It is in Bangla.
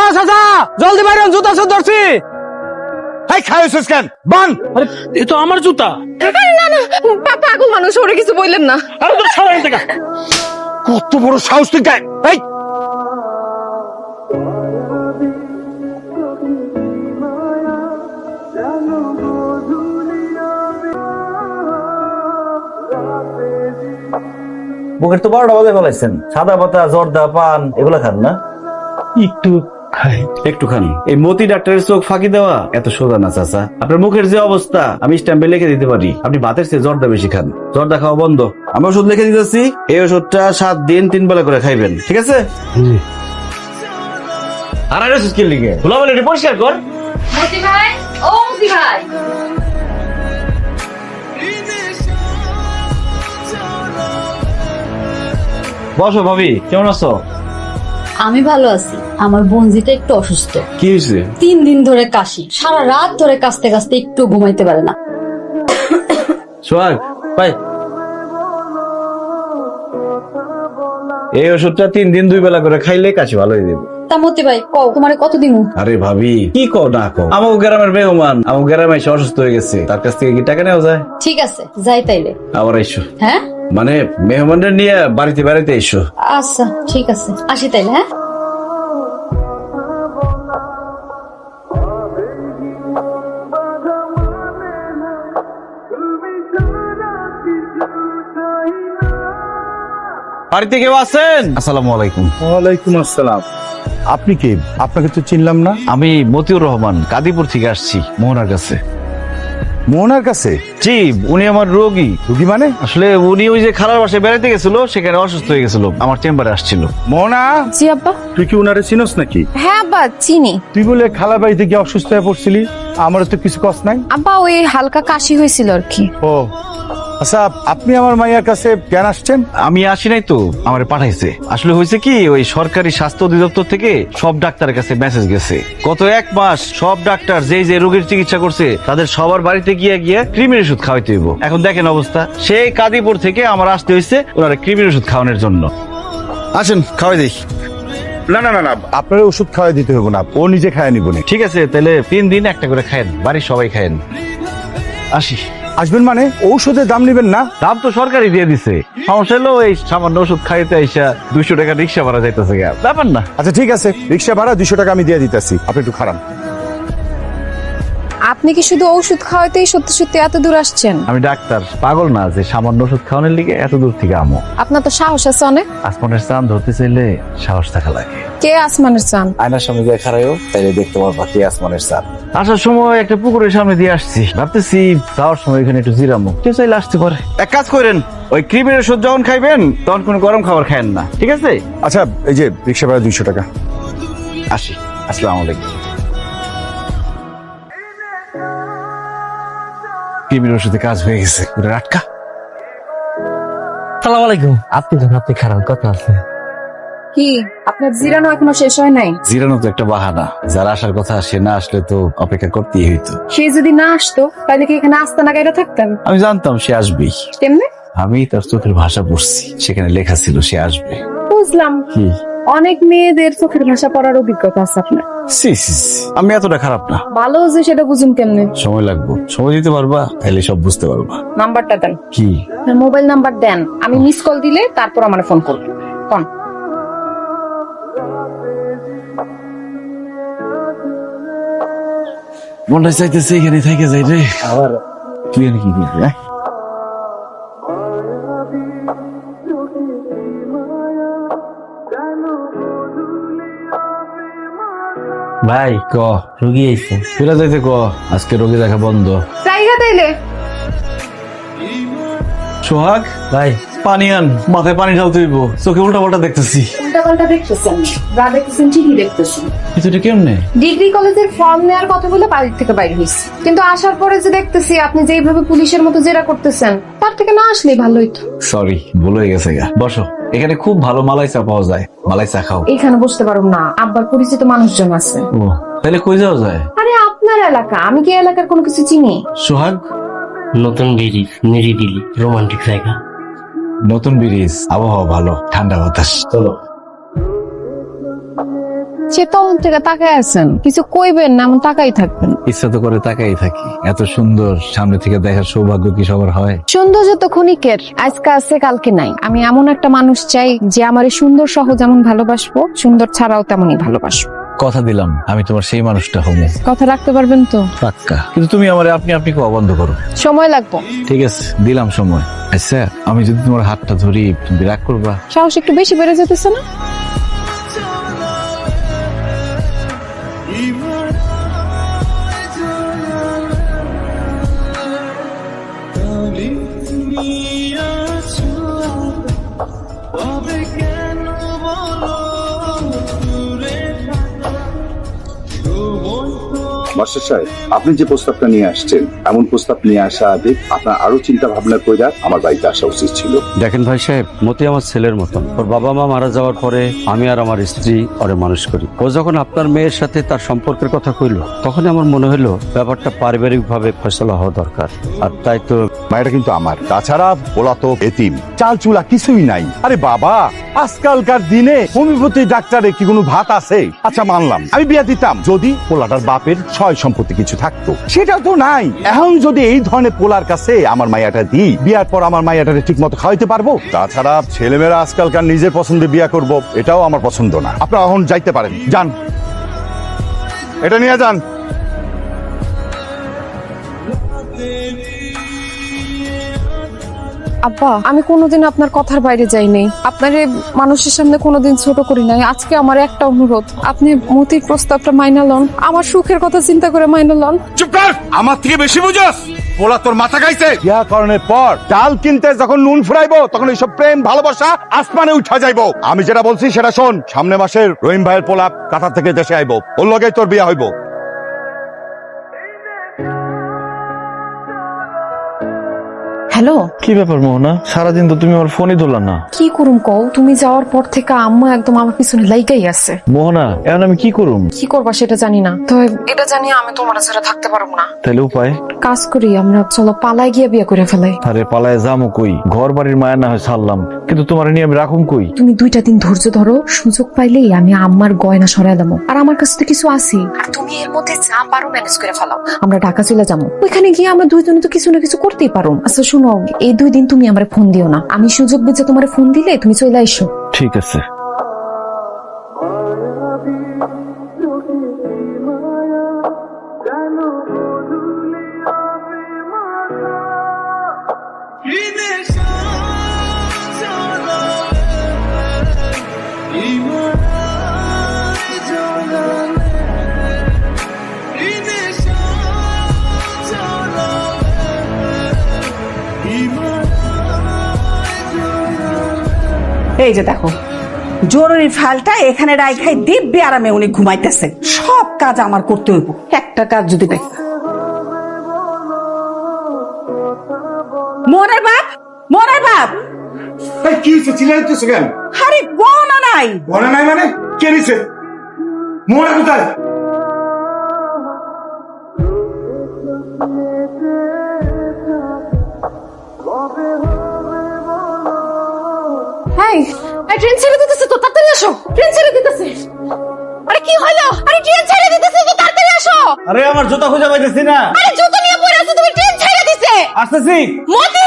ও চাচা জলদি বাইরে জুতা সব ধরছি। হাই খাইছিস কেন? বান। আরে এ তো আমার জুতা। না না পাগল মানুষ ওরে কিছু বললেন না। আরে তোর সরাই থেকে কত বড় সাহস তুই গায়ে এই বুকের তো বারোটা বাজে ফেলাইছেন। সাদা পাতা জর্দা পান এগুলো খান না? একটু খাই। একটু খান। এই মতি ডাক্তারের চোখ ফাঁকি দেওয়া এত সোজা না চাচা। আপনার মুখের যে অবস্থা আমি স্ট্যাম্পে লিখে দিতে পারি। আপনি ভাতের চেয়ে জর্দা বেশি খান। জর্দা খাওয়া বন্ধ। আমি ওষুধ লিখে দিতেছি এই ওষুধটা সাত দিন তিন বেলা করে খাইবেন। ঠিক আছে? আর আর ওষুধ কি? লিখে খোলা বলে এটা পরিষ্কার কর। মতি ভাই ও মতি ভাই। বসো ভাবি কেমন আছো? আমি ভালো আছি। আমার বোনজিটা একটু অসুস্থ। কি হয়েছে? তিন দিন ধরে কাশি। সারা রাত ধরে কাশতে কাশতে একটু ঘুমাইতে পারে না। সোহাগ ভাই। এই ওষুধটা তিন দিন দুই বেলা করে খাইলে কাশি ভালো হয়ে যাবে। তা মতি ভাই কও তোমারে কত দিমু? আরে ভাবি কি কও না কও? আমার গ্রামের মেহমান আমার গ্রামে এসে অসুস্থ হয়ে গেছে তার কাছ থেকে কি টাকা নেওয়া যায়? ঠিক আছে যাই তাইলে। আবার এসো। হ্যাঁ? মানে মেহমানদের নিয়ে বাড়িতে বাড়িতে এসো। আচ্ছা ঠিক আছে আসি তাইলে হ্যাঁ? বাড়িতে কেউ আছেন? আসসালামু আলাইকুম। ওয়ালাইকুম আসসালাম। আপনি কে? আপনাকে তো চিনলাম না। আমি মতিউর রহমান কাদিপুর থেকে আসছি। মোহনার কাছে। মোহনার কাছে? জি উনি আমার রোগী। রোগী মানে? আসলে উনি ওই যে খালার বাসায় বেড়াতে গেছিল সেখানে অসুস্থ হয়ে গেছিল আমার চেম্বারে আসছিল। মোহনা? জি আব্বা। তুই কি উনারে চিনস নাকি? হ্যাঁ আব্বা চিনি। তুই বলে খালা বাড়িতে গিয়ে অসুস্থ হয়ে পড়ছিলি আমারও তো কিছু কষ্ট নাই। আব্বা ওই হালকা কাশি হয়েছিল আর কি। ও আচ্ছা আপনি আমার মাইয়ার কাছে কেন আসছেন? আমি আসি নাই তো আমার পাঠাইছে। আসলে হয়েছে কি ওই সরকারি স্বাস্থ্য অধিদপ্তর থেকে সব ডাক্তারের কাছে মেসেজ গেছে। গত এক মাস সব ডাক্তার যেই যে রোগীর চিকিৎসা করছে তাদের সবার বাড়িতে গিয়ে গিয়ে ক্রিমির ওষুধ খাওয়াইতে হইব। এখন দেখেন অবস্থা সেই কাদিপুর থেকে আমার আসতে হয়েছে ওনারা ক্রিমির ওষুধ খাওয়ানোর জন্য। আসেন খাওয়াই দেই। না না না না আপনার ওষুধ খাওয়াই দিতে হবে না ও নিজে খায় নিব না। ঠিক আছে তাহলে তিন দিন একটা করে খায়েন বাড়ির সবাই খায়েন। আসি। আসবেন মানে? ঔষধের দাম নেবেন না? দাম তো সরকারই দিয়ে দিছে। সমস্যা হলো এই সামান্য ওষুধ খাইতে আইসা দুইশো টাকা রিক্সা ভাড়া যাইতেছে ব্যাপার না। আচ্ছা ঠিক আছে। রিক্সা ভাড়া দুইশো টাকা আমি দিয়ে দিতেছি। আপনি একটু খারাপ। আপনি কি শুধু ঔষধ খাওয়াতেই সত্যি সত্যি এত দূর আসছেন? আমি ডাক্তার পাগল না যে সামান্য ওষুধ খাওয়ানোর লিগে এত দূর থেকে আমো। আপনার তো সাহস আছে অনেক। আসমানের চাঁদ ধরতে চাইলে সাহস থাকা লাগে। কে আসমানের চান আয়নার সামনে দিয়ে খারাইও তাইলে দেখতে পারবা কি আসমানের চাঁদ। আসার সময় একটা পুকুরের সামনে দিয়ে আসছি। ভাবতেছি যাওয়ার সময় এখানে একটু জিরামো। কেউ চাইলে আসতে পারে। এক কাজ করেন ওই ক্রিমের ওষুধ যখন খাইবেন তখন কোনো গরম খাবার খায়েন না। ঠিক আছে? আচ্ছা এই যে রিক্সা ভাড়া দুইশো টাকা। আসি আসসালামু আলাইকুম। ওষুধে কাজ হয়ে গেছে। ওটা আটকা সালাম আলাইকুম। আপনি যখন আপনি খারাপ কথা আছে। কি? আপনার জিরানো এখনও শেষ হয় নাই? জিরানো তো একটা বাহানা। যার আসার কথা সে না আসলে তো অপেক্ষা করতেই হইতো। সে যদি না আসতো তাহলে কি এখানে আসতে না গাইরা থাকতেন? আমি জানতাম সে আসবেই। কেমনে? আমি তার চোখের ভাষা পড়ছি। সেখানে লেখা ছিল সে আসবে। বুঝলাম। কি? অনেক মেয়েদের চোখের ভাষা পড়ার অভিজ্ঞতা আছে আপনার। সি, সি, সি। আমি এতটা খারাপ না। ভালো যে সেটা বুঝুন কেমনে? সময় লাগবে। সময় দিতে পারবা তাহলে সব বুঝতে পারবা। নাম্বারটা দেন। কি? মোবাইল নাম্বার দেন। আমি মিস কল দিলে তারপর আমার ফোন করবেন কোন। মনটা চাইতেছে এখানে থেকে যাই রে। আবার তুই কি করবি হ্যাঁ? ভাই ক? রুগী আইছে। ফিরে যাইতে ক? আজকে রোগী দেখা বন্ধ। জায়গা তাইলে? সোহাগ ভাই। পানি আন মাথায় পানি ঢালতে হইব। চোখে উল্টা পাল্টা দেখতেছি। উল্টা পাল্টা দেখতেছেন? যা দেখতেছেন ঠিকই দেখতেছেন। কিছুটা কেমনে? ডিগ্রি কলেজের ফর্ম নেওয়ার কথা বলে বাড়ির থেকে বাইরে হয়েছি কিন্তু আসার পরে যে দেখতেছি আপনি যেইভাবে পুলিশের মতো জেরা করতেছেন তার থেকে না আসলেই ভালো হইতো। সরি ভুল হয়ে গেছে গা। বসো। এখানে খুব ভালো মালাই চা পাওয়া যায়। মালাই চা খাও। এখানে বসতে পারুম না। আব্বার পরিচিত মানুষজন আছে। ও তাহলে কই যাওয়া যায়? আরে আপনার এলাকা। আমি কি এলাকার কোনো কিছু চিনি? সোহাগ? নতুন বিড়ি নিরিবিলি রোমান্টিক জায়গা। নতুন ব্রিজ আবহাওয়া ভালো ঠান্ডা বাতাস। চলো। সে তখন থেকে তাকায় আছেন। কিছু কইবেন না এমন তাকাই থাকবেন। ইচ্ছা তো করে তাকাই থাকি। এত সুন্দর সামনে থেকে দেখার সৌভাগ্য কি সবার হয়? সৌন্দর্য তো ক্ষণিকের আজকে আছে কালকে নাই। আমি এমন একটা মানুষ চাই যে আমার সুন্দর সহ যেমন ভালোবাসবো সুন্দর ছাড়াও তেমনই ভালোবাসবো। কথা দিলাম আমি তোমার সেই মানুষটা হব। কথা রাখতে পারবেন তো? পাক্কা। কিন্তু তুমি আমার আপনি আপনি কেউ বন্ধ করো। সময় লাগবো। ঠিক আছে দিলাম সময়। আচ্ছা আমি যদি তোমার হাতটা ধরি তুমি রাগ করবা? সাহস একটু বেশি বেড়ে যেতেছে না? মাস্টার সাহেব আপনি যে প্রস্তাবটা নিয়ে আসছেন এমন প্রস্তাব নিয়ে আসা আগে আপনার আরও চিন্তা ভাবনা করে আমার বাড়িতে আসা উচিত ছিল। দেখেন ভাই সাহেব মতি আমার ছেলের মতন। ওর বাবা মা মারা যাওয়ার পরে আমি আর আমার স্ত্রী ওরে মানুষ করি। ও যখন আপনার মেয়ের সাথে তার সম্পর্কের কথা কইলো তখন আমার মনে হলো ব্যাপারটা পারিবারিক ভাবে ফসলা হওয়া দরকার। আর তাই তো মায়েরা কিন্তু আমার তাছাড়া ওলা তো এতিম। চাল চুলা কিছুই নাই। আরে বাবা আজকালকার দিনে হোমিওপ্যাথি ডাক্তারে কি কোনো ভাত আছে? আচ্ছা মানলাম। আমি বিয়া দিতাম। যদি পোলাটার বাপের সয় সম্পত্তি কিছু থাকতো। সেটা তো নাই। এখন যদি এই ধরনের পোলার কাছে আমার মায়াটা দিই, বিয়ার পর আমার মায়াটা ঠিক মতো খাওয়াইতে পারব? তাছাড়া ছেলেমেয়েরা আজকালকার নিজের পছন্দে বিয়া করব, এটাও আমার পছন্দ না। আপনারা এখন যাইতে পারেন। যান। এটা নিয়ে যান। আব্বা আমি কোনোদিন আপনার কথার বাইরে যাই নাই আপনার এই মানুষের সামনে কোনোদিন ছোট করি নাই। আজকে আমার একটা অনুরোধ। আপনি মতির প্রস্তাবটা মাইনা লন। আমার সুখের কথা চিন্তা করে মাইনা লন। চুপ কর! আমার থেকে বেশি বুঝস! পোলা তোর মাথা খাইছে! বিয়া করণের পর ডাল কিনতে যখন নুন ফুরাইবো তখন এইসব প্রেম ভালোবাসা আসমানে উঠা যাইবো। আমি যেটা বলছি সেটা শোন সামনে মাসের রহিম ভাইয়ের পোলা কাতার থেকে দেশে আইবো। ওর লগে তোর বিয়া হইব। হ্যালো? কি ব্যাপার মোহনা? সারাদিন তো তুমি আমার ফোনই ধরলা না। কি করুম কও? তুমি যাওয়ার পর থেকে আম্মা একদম আমার পিছনে লাইগাই আছে। মোহনা এখন আমি কি করুম? কি করবা সেটা জানি না। তবে এটা জানি আমি তোমার ছাড়া থাকতে পারব না। তাহলে উপায়? কাজ করি আমরা চলো পালাই গিয়ে বিয়ে করে ফেলাই। আরে পালায় যামো কই? ঘর বাড়ির মায়া না হয় ছাড়লাম। কিন্তু তোমার নিয়ে আমি রাখুম কই? তুমি দুইটা দিন ধৈর্য ধরো সুযোগ পাইলেই আমি আম্মার গয়না সরাইলাম আর আমার কাছে তো কিছু আছে। আর তুমি এর মধ্যে যা পারো ম্যানেজ করে ফেলাও। আমরা ঢাকা চলে যাব। ওইখানে গিয়ে আমরা দুইজনে তো কিছু না কিছু করতেই পারো। আচ্ছা শুনো এই দুই দিন তুমি আমার ফোন দিও না। আমি সুযোগ বুঝে তোমার ফোন দিলে তুমি চলে আইসো। ঠিক আছে। এই যে দেখো জরুরি ফাইলটা এখানে রাইখাই দিব্যি আরামে উনি ঘুমাইতেছেন সব কাজ আমার করতে হইব। একটা কাজ যদি দেখ। মনের বাপ মনের বাপ। কি হচ্ছে চিল্লাইতেছো কেন? আরে গহনা নাই। বলে নাই মানে? কে নিছে? মোড়া কোথায়? হাই ট্রেন ছেড়ে দিতেছে তো তাড়াতাড়ি আসো। ট্রেন ছেড়ে দিতেছে। আরে কি হলো? আরে ট্রেন ছেড়ে দিতেছে তো তাড়াতাড়ি আসো। আরে আমার জুতা খুঁজে পাইতেছি না। আরে জুতো নিয়ে পড়ে আছো তুমি ট্রেন ছেড়ে দিছে। আসতেছি। মতি